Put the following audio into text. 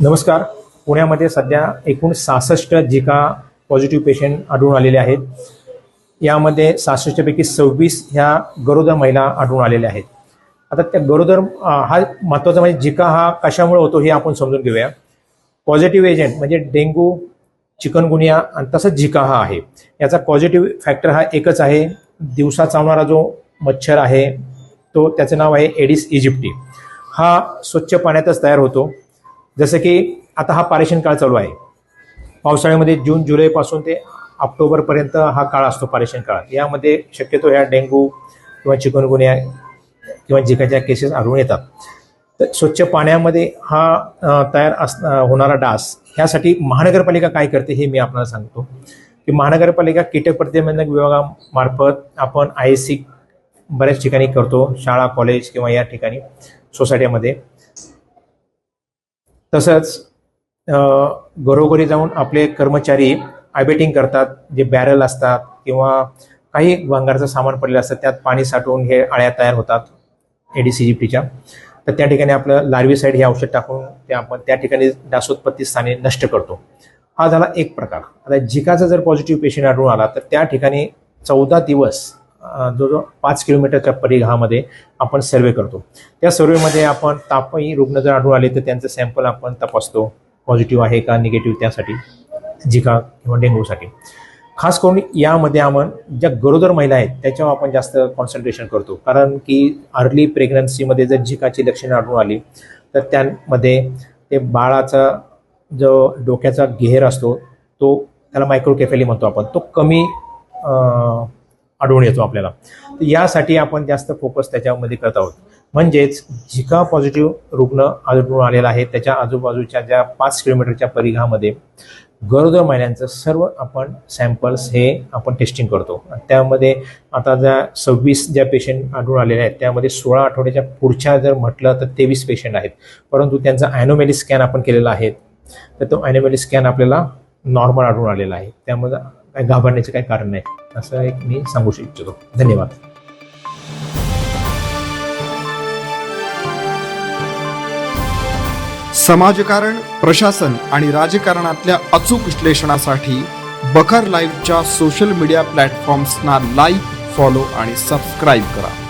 नमस्कार. पुण्यामध्ये सध्या एकूण सहासष्ट जिका पॉझिटिव्ह पेशंट आढळून आलेले आहेत. यामध्ये सहासष्टपैकी सव्वीस ह्या गरोदर महिला आढळून आलेल्या आहेत. आता त्या गरोदर हा महत्त्वाचा म्हणजे जिका हा कशामुळे होतो हे आपण समजून घेऊया. पॉझिटिव्ह एजंट म्हणजे डेंग्यू चिकनगुनिया आणि तसंच झिका हा आहे. याचा पॉझिटिव्ह फॅक्टर हा एकच आहे. दिवसा चावणारा जो मच्छर आहे तो त्याचं नाव आहे एडिस इजिप्टी हा स्वच्छ पाण्यातच तयार होतो. जसं की आता हा पारेषण काळ चालू आहे. पावसाळ्यामध्ये जून जुलैपासून ते ऑक्टोबरपर्यंत हा काळ असतो पारेषण काळ. यामध्ये शक्यतो ह्या डेंग्यू किंवा चिकनगुन्या किंवा जिकाच्या केसेस आढळून येतात. तर स्वच्छ पाण्यामध्ये हा तयार अस होणारा डास ह्यासाठी महानगरपालिका काय करते हे मी आपल्याला सांगतो. की महानगरपालिका कीटक प्रतिबंधक विभागामार्फत आपण आय एस सी बऱ्याच ठिकाणी करतो. शाळा कॉलेज किंवा या ठिकाणी सोसायटीमध्ये तसंच घरोघरी जाऊन आपले कर्मचारी आयबेटिंग करतात जे बॅरल असतात किंवा काही भांगारचं सामान पडलेलं असतं त्यात पाणी साठवून हे अळ्या तयार होतात एडीसीजीपीच्या तर त्या ठिकाणी आपलं लार्विसाईड हे औषध टाकून ते आपण त्या ठिकाणी डासोत्पत्ती स्थाने नष्ट करतो. हा झाला एक प्रकार. आता झिकाचा जर पॉझिटिव्ह पेशंट आढळून आला तर त्या ठिकाणी चौदा दिवस जो जो पाच किलोमीटरच्या परिघामध्ये आपण सर्वे करतो. त्या सर्वेमध्ये आपण तापही रुग्ण जर आढळून आले तर त्यांचं सॅम्पल आपण तपासतो. पॉझिटिव्ह आहे का निगेटिव्ह त्यासाठी झिका किंवा डेंग्यूसाठी खास करून यामध्ये आपण ज्या गरोदर महिला आहेत त्याच्यावर आपण जास्त कॉन्सन्ट्रेशन करतो. कारण की अर्ली प्रेग्नन्सीमध्ये जर झिकाची लक्षणं आढळून आली तर त्यामध्ये ते बाळाचा जो डोक्याचा घेर असतो तो त्याला मायक्रोकेफेली म्हणतो आपण. तो कमी आढळून येतो आपल्याला. तर यासाठी आपण जास्त फोकस त्याच्यामध्ये करत आहोत. म्हणजेच झिका पॉझिटिव्ह रुग्ण आढळून आलेला आहे. त्याच्या आजूबाजूच्या ज्या पाच किलोमीटरच्या परिघामध्ये गरोदर महिन्यांचं सर्व आपण सॅम्पल्स हे आपण टेस्टिंग करतो. त्यामध्ये आता ज्या सव्वीस ज्या पेशंट आढळून आलेले आहेत त्यामध्ये सोळा आठवड्याच्या पुढच्या जर म्हटलं तर तेवीस पेशंट आहेत. परंतु त्यांचा ॲनोमॅली स्कॅन आपण केलेला आहे. तर तो ॲनोमॅली स्कॅन आपल्याला नॉर्मल आढळून आलेला आहे. त्यामध्ये काही घाबरण्याचे काही कारण नाही. असं एक मी सांगू इच्छितो. धन्यवाद. समाजकारण प्रशासन आणि राजकारणातल्या अचूक विश्लेषणासाठी बखर लाईव्हच्या सोशल मीडिया प्लॅटफॉर्म्सना लाईक फॉलो आणि सबस्क्राईब करा.